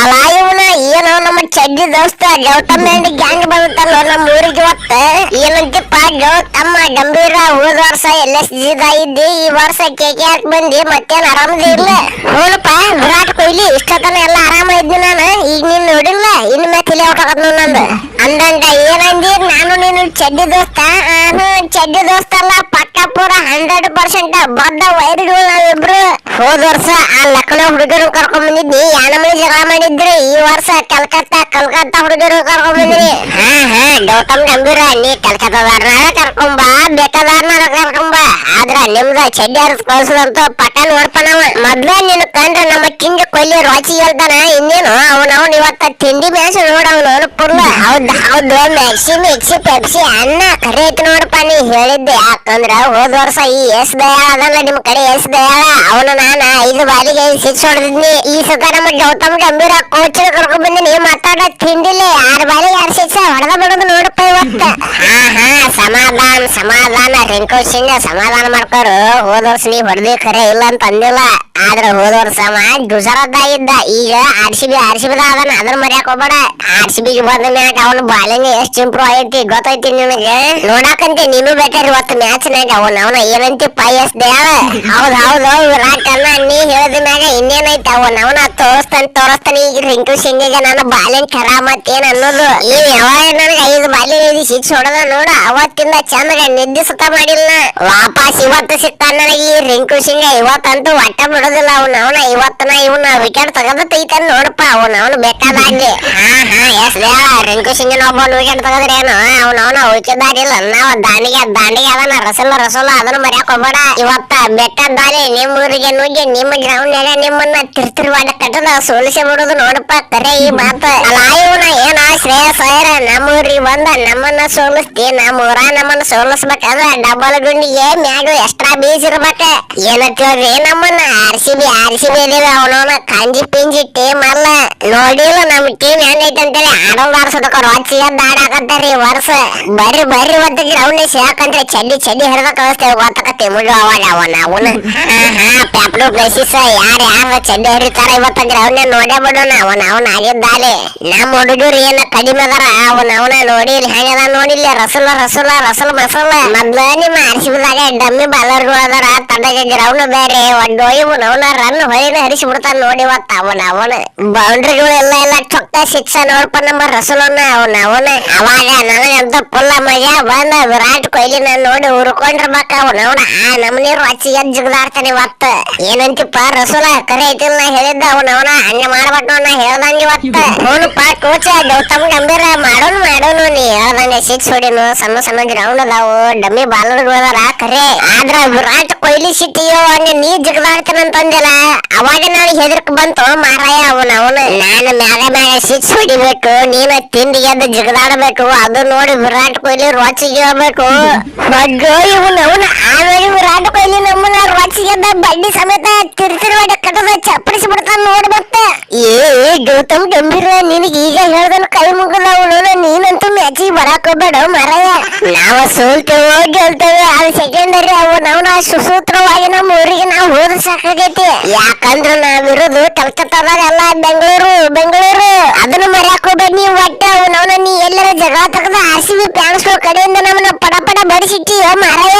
ಅಲ್ಲ ಇವನ ಏನೋ ನಮ್ಮ ಚಡ್ಡಿ ದೋಸ್ತ ಗೌತಮ್ ಹೆಂಡಿ ಗ್ಯಾಂಗ್ ಬಂತಲ್ಲ ನಮ್ಮ ಊರಿಗೆ ಇವತ್ತ? ಏನಂತಿಪ್ಪ ಗೌತಮ್ಮ ಗಂಭೀರ ಹೋದ ವರ್ಷ ಎಲ್ ಎಸ್ ಇದ್ದಿ ಈ ವರ್ಷ ಕೆ ಕೆ ಆರ್ ಬಂದಿ ಮತ್ತೇನ್ ಆರಾಮದೇ ಇಲ್ಲ? ವಿರಾಟ್ ಕೊಹ್ಲಿ ಇಷ್ಟತನ ಎಲ್ಲ ಆರಾಮ ಇದ್ದಿ ನಾನು. ಈಗ ನೀನ್ ನೋಡಿಲ್ಲ ಇನ್ ಮೇಲೆ ತಲೆ ಹೊಟ್ಟಾಕತ್ ನಂದು. ಅಂದಂಗ ಏನಂದಿ? ನಾನು ನೀನು ಚಡ್ಡಿ ದೋಸ್ತ. ಚಡ್ಡಿ ದೋಸ್ತ ಅಲ್ಲ ಪೂರ ಹಂಡ್ರೆಡ್ ಪರ್ಸೆಂಟ್ ಬದ್ದ ವೈರಿಗಳು ನಾವಿಬ್ರು ಹೋದ ವರ್ಷ ಆ ಲಕ್ನೋ ಹುಡುಗರು ಕರ್ಕೊಂಡ್ ಬಂದಿದ್ನಿ. ಯಾನಮನಿ ಜಗಳ ಮಾಡಿದ್ರಿ? ಈ ವರ್ಷ ಕಲ್ಕತ್ತಾ ಕಲ್ಕತ್ತಾ ಹುಡುಗರು ಕರ್ಕೊಂಡ್ ಬಂದ್ರಿ. ಹಾ ಹಾ, ಗೌತಮ್ ಗಂಭೀರ, ನೀ ಕಲ್ಕತ್ತಾದಾರ್ನಾರ ಕರ್ಕೊಂಬ ಬೇಕಾದಾರ್ನಾರ ಕರ್ಕೊಂಬ ಆದ್ರ ನಿಮ್ದ ಚಡ್ಡಿ ಹರಿಸ್ ಕಳ್ಸದಂತ ಪಟ ನೋಡ್ಪನವ ಮೊದ್ಲ ನೀನು ಕಂಡ್ರ ನಮ್ಮ ಕಿಂಗ್ ಕೊಯ್ಲಿ ರಾಚಿ ಹೇಳ್ತಾನ ಇನ್ನೇನು ಅವನವನ್ ಇವತ್ತ ತಿಂಡಿ ಮ್ಯಾಚ್ ನೋಡವನು ಪುರ್ಲ ಹೌದ್, ಹೌದು ಮೆಕ್ಸಿ ಮಿಕ್ಸಿ ಪೆಪ್ಸಿ, ಅನ್ನ ಕರೆ ಐತಿ ನೀ ಹೇಳಿದ್ದೆ. ಯಾಕಂದ್ರ ಹೋದ ವರ್ಷ ಈ ಎಸ್ ದಯಾಳ ಅದಲ್ಲ ನಿಮ್ ಕಡೆ ಎಸ್ ದಯಾಳ ಅವನು ನಾನ ಐದು ಬಾರಿಗೆ ಸಿಕ್ಸ್ ಹೊಡೆದಿದ್ನಿ. ಈ ಸತ ನಮ್ಮ ಗೌತಮ್ ಗಂಭೀರ ಕೋಚ್ ಕರ್ಕೊಂಡ್ ಬಂದಿನಿ ಮಾತಾಡ ತಿಂಡಿಲ್ಲ ಯಾರ ಬಾರಿ ಯಾರು ಸಿಕ್ಸ್ ಹೊಡೆದ ಬಿಡೋದು ನೋಡಪ್ಪ ಇವತ್ತ. ಹಾ ಹಾ. ಸಮಾಧಾನ ಸಮಾಧಾನ ರಿಂಕು ಸಿಂಗ್ ಸಮಾಧಾನ ಮಾಡ್ಕೋರು. ಹೋದ ವರ್ಷ ನೀ ಹೊಡೆದಿ ಕರೆ ಇಲ್ಲ ಅಂತ ಅಂದಿಲ್ಲ. ಆದ್ರ ಹೋದ ವರ್ಷ ಅವ ಗುಜರಾತ್ ಇದ್ದ ಈಗ R C B R C B ಅದನ್ನ ಅದ್ರ ಮರ್ಯಾಕ್ ಹೋಗ್ಬೇಡ. ಆರ್ ಸಿ ಬಿಗೆ ಬಂದ ಮ್ಯಾಗ ಅವನ ಬಾಲಿಂಗ್ ಎಷ್ಟ್ ಇಂಪ್ರೂವ್ ಐತಿ ಗೊತ್ತೈತಿ ನಿನಗೆ? ನೋಡಕಂತೆ ನೀನು ಬೇಕಾದ್ರೆ ಇವತ್ತು ಮ್ಯಾಚ್ ನಾಗ ಅವನ ಅವನ ಏನಂತಿ ಪೈ ಎಸ್ ದೇಳ ಹೌದ್, ಹೌದು ವಿರಾಟ್ ಅನ್ನ ನೀ ಹೇಳಿದ ಮ್ಯಾಗ ಇನ್ನೇನೈತಿ ಅವನ ಅವನ ತೋರಿಸ್ತಾನೆ ತೋರಿಸ್ತಾನೆ. ಈಗ ರಿಂಕು ಸಿಂಗಿಗೆ ನನ್ನ ಬಾಲಿಂಗ್ ಕರಾಮತ್ ಏನ್ ಅನ್ನೋದು? ಈ ಯಾವಾಗ ನನಗೆ ಐದು ಬಾಲಿಂಗ್ ಐದು ಸಿಕ್ಸ್ ಹೊಡೆದ ನೋಡ. ಅವತ್ತಿಂದ ಚಂದಗ ನಿದ್ದೆ ಸುತ್ತ ಮಾಡಿಲ್ಲ ವಾಪಸ್ ಇವತ್ತು ಸಿಗ್ತಾನ ನನಗೆ ಈ ರಿಂಕು ಸಿಂಗ. ಇವತ್ತಂತೂ ಒಟ್ಟ ಬಿಡೋದಿಲ್ಲ ಅವನ ಅವನ ಇವತ್ತನ ಇವನ ವಿಕೆಟ್ ತಗದ ತೈತಾನ ನೋಡಪ್ಪ, ಅವನ, ಅವನು ಬೇಕಾದಾಗ್ಲಿ ಹಾ ಹಾ ಎಸ್ ದೇವ ರಿಂಕು ಸಿಂಗಿನ ಒಬ್ಬ ವಿಕೆಟ್ ತೆಗೆದ್ರೇನು ಅವನ ಅವನ ಉಳಿಕೆದಾರಿಲ್ಲ ನಾವ್ ದಾನಿಗೆ ದಾಂಡಿಗೆ ಅದನ್ನ ರಸಲ್ಲ ರಸಲ್ಲ ಅದನ್ನ ಮರ್ಯಾಕ ಹೋಗ್ಬೇಡ. ಇವತ್ತ ಬೇಕಾದಾರಿ ನಿಮ್ಮ ಊರಿಗೆ ನುಗ್ಗಿ ನಿಮ್ಮ ಗ್ರೌಂಡ್ ನಾಗ ನಿಮ್ಮನ್ನ ತಿರ್ತಿರ್ ಮಾಡಿ ಕಟ್ಟದ ಸೋಲಿಸಿ ಬಿಡೋದು ನೋಡಪ್ಪ, ಕರೆ ಈ ಮಾತು. ಅಲ್ಲ, ಇವನ ಏನ ಶ್ರೇಯಸ್ ಅಯ್ಯರ? ನಮ್ಮ ಊರಿಗೆ ಬಂದ ನಮ್ಮನ್ನ ಸೋಲಿಸ್ತಿ ನಮ್ಮ ಊರ ನಮ್ಮನ್ನ ಸೋಲಿಸ್ಬೇಕಾದ್ರೆ ಡಬಲ್ ಗುಂಡಿಗೆ ಮ್ಯಾಗ ಎಕ್ಸ್ಟ್ರಾ ಬೀಸ್ ಇರ್ಬೇಕ ಏನಂತೇಳ್ರಿ ನಮ್ಮನ್ನ R C B R C B ಇದೀವಿ ಅವನವನ ಕಂಜಿ ಪಿಂಜಿ ಟೀಮ್ ಅಲ್ಲ ನೋಡಿಲ್ಲ ನಮ್ ಟೀಮ್ ಏನೈತೆ ಅಂತೇಳಿ ಆಡೋದ್ ಆಡ್ಸೋದಕ್ಕ ರೋಚಿ ಅಂತ ಆಡಾಕತ್ತಾರಿ ವರ್ಷ ಬರ್ರಿ ಬರ್ರಿ ಮತ್ತೆ ಗ್ರೌಂಡ್ ಯಾಕಂದ್ರೆ ಚಡ್ಡಿ ಚಡ್ಡಿ ಹಿಡ್ದ ಕಳಿಸ್ತೇವೆ ಗೊತ್ತಕತ್ತಿ ಮುಳ್ಳು ಅವಾಗ ಅವನ ಅವನು ಪ್ಯಾಪ್ಲು ಪ್ಲೇಸಿಸ್ ಯಾರು, ಯಾರ ಚಡ್ಡಿ ಹಿಡಿತಾರ ಇವತ್ತ ಗ್ರೌಂಡ್ ನೋಡೇ ಬಿಡೋಣ. ಅವನ ಅವನ ಆಗಿದ್ದಾಲೆ. ನಮ್ಮ ಹುಡುಗರು ಏನ ಕಡಿಮೆ ಅದಾರ, ಅವನ ಅವನ ನೋಡಿ ಹೆಂಗದ ನೋಡಿಲ್ಲ. ರಸಲ ರಸಲ ರಸಲ, ಮಸಲ. ಮೊದ್ಲ ನಿಮ್ಮ ಆರ್ಸಿಬಿದಾಗ ಡಮ್ಮಿ ಬಾಲರ್ಗಳು ಅದಾರ ತಡಗ ಗ್ರೌಂಡ್ ಬೇರೆ. ಇವನ ಅವನ ರನ್ ಹೊಯ್ನ ಹರಿಸಿ ಬಿಡ್ತಾನ ನೋಡಿ ಇವತ್ತ. ಅವನ ಅವನ ಬೌಂಡ್ರಿಗಳು ಎಲ್ಲ ಎಲ್ಲ ಚೊಕ್ಕ ಸಿಕ್ಸ ನೋಡ್ಪ ನಮ್ಮ ರಸಲನ್ನ, ಅವನ ಅವನ. ಅವಾಗ ನನಗಂತ ಫುಲ್ಲ ಮಜಾ, ಬಂದ ವಿರಾಟ್ ಕೊಹ್ಲಿನ ನೋಡಿ ಹುರ್ಕೊಂಡಿರ್ಬೇಕ ಅವನ ಅವನ. ಆ ನಮ್ಮನೀರು ಎದ್ದು ಜಿಗದಾಡ್ತಾನೆ ಇವತ್ತ. ಏನಂತಿಪ್ಪ ರಸೂಲ, ಕರೆ ಐತಿಲ್ಲ ಹೇಳಿದ್ದ ಅವನ ಅವನ. ಹಂಗ ಮಾಡ್ಬೇಕು ನಾ ಹೇಳ್ದಂಗೆ ಇವತ್ತ. ಅವನಪ್ಪ ಕೋಚ ಗೌತಮ್ ಗಂಭೀರ. ಮಾಡೋನು ಮಾಡೋನು ನೀ ಹೇಳ್ದಂಗೆ ಸಿಕ್ಸ್ ಹೊಡಿನು ಸಣ್ಣ ಸಣ್ಣ ಗ್ರೌಂಡ್ ಅದಾವು ಡಮ್ಮಿ ಬಾಲರ್ಗಳು ಕರೆ. ಆದ್ರ ವಿರಾಟ್ ಕೊಹ್ಲಿ ಸಿಟಿಯೋ, ಹಂಗೆ ನೀ ಜಿಗದಾಡ್ತಾನಂತಂದಿಲ್ಲ. ಅವಾಗ ನಾನು ಹೆದರ್ಕ ಬಂತು ಮಾರಾಯ ಅವನ, ಅವನು. ನಾನು ಮ್ಯಾಗ ಮ್ಯಾಗ ಸಿಕ್ಸ್ ಹೊಡಿಬೇಕು, ನೀನು ತಿಂಡಿಗೆ ಎದ್ದು ಜಿಗದಾಡಬೇಕು, ಅದು ನೋಡಿ ವಿರಾಟ್ ಕೊಹ್ಲಿ ರೊಚ್ಚಿಗೆ ಹೇಳ್ಬೇಕು ಬಗ್ಗೋ ಇವನು, ಅವನು ಆಮೇಲೆ ವಿರಾಟ್ ಕೊಹ್ಲಿ ನಮ್ಮನ್ನ ರೊಚ್ಚಿಗೆದ್ದ ಬಡ್ಡಿ ಸಮೇತ ತಿರ್ತಿರುವಾಗ ಕಡದ ಚಪ್ಪಡಿಸಿ ಬಿಡ್ತಾನ ನೋಡಿ ಏ, ಗೌತಮ್ ಗಂಭೀರ ನಿನಗೆ ಈಗ ಹೇಳ್ದನ್ ಕೈ ಮುಗಿದ ಅವನು ನೀನಂತೂ ಮ್ಯಾಚಿಗೆ ಬರಾಕ್ ಹೋಗ್ಬೇಡ, ಮಾರಾಯ. ನಾವು ಸೋಲ್ತೇವೋ ಗೆಲ್ತೇವೆ ಸೆಕೆಂಡರಿ ಅವು? ನಾವು ನಾವು ಸುಸೂತ್ರವಾಗಿ ನಮ್ಮ ಊರಿಗೆ ನಾವು ಹೋದ ಸಾಕಾಗೈತಿ. ಯಾಕಂದ್ರ ನಾವಿರೋದು ಕಲ್ಕತ್ತಾದಾಗ ಎಲ್ಲ ಬೆಂಗಳೂರು ಬೆಂಗಳೂರು. ಅದನ್ನ ಮರ್ಯಾಕ್ ಹೋಗ್ಬೇಡ ನೀವು ಒಟ್ಟ. ನಾವು ನೀ ಎಲ್ಲರ ಜಗಳ ತಗದ ಆರ್ ಸಿ ಬಿ ಫ್ಯಾನ್ಸ್ಗಳು ಕಡೆಯಿಂದ ನಮ್ಮನ್ನ ಪಡ ಪಡ ಬಡಿಸಿಟ್ಟಿ ಮಾರಾಯ.